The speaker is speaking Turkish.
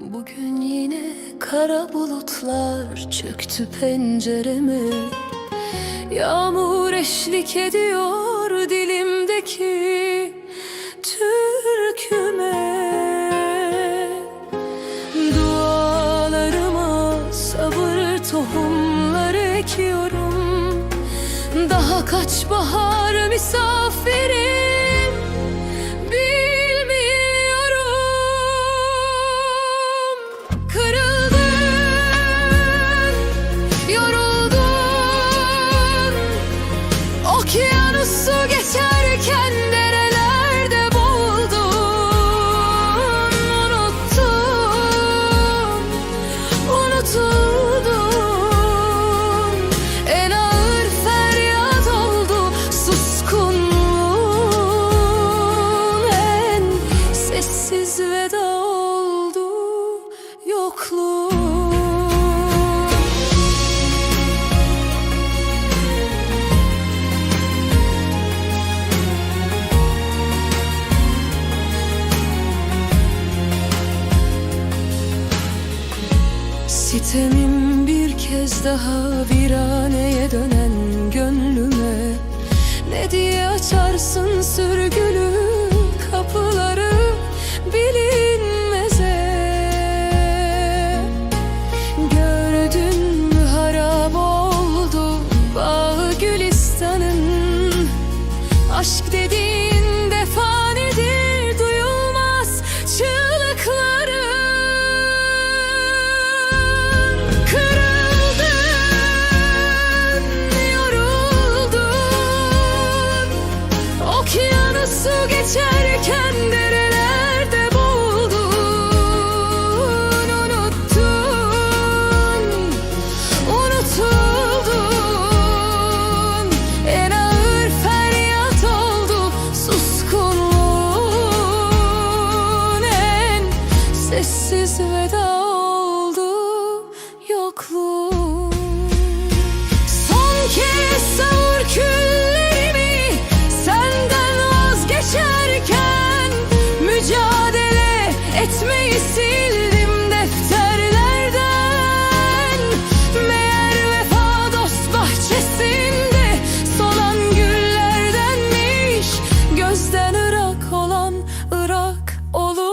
Bugün yine kara bulutlar çöktü pencereme. Yağmur eşlik ediyor dilimdeki türküme. Dualarıma sabır tohumları ekiyorum. Daha kaç bahar misafirim Sitemim bir kez daha viraneye dönen gönlüme Ne diye açarsın sürgülü Sessiz veda oldu yokluğum. Son kez savur küllerimi Senden vazgeçerken Mücadele etmeyi sildim defterlerden. Meğer vefa dost bahçesinde Solan güllerdenmiş Gözden ırak olan ırak olur.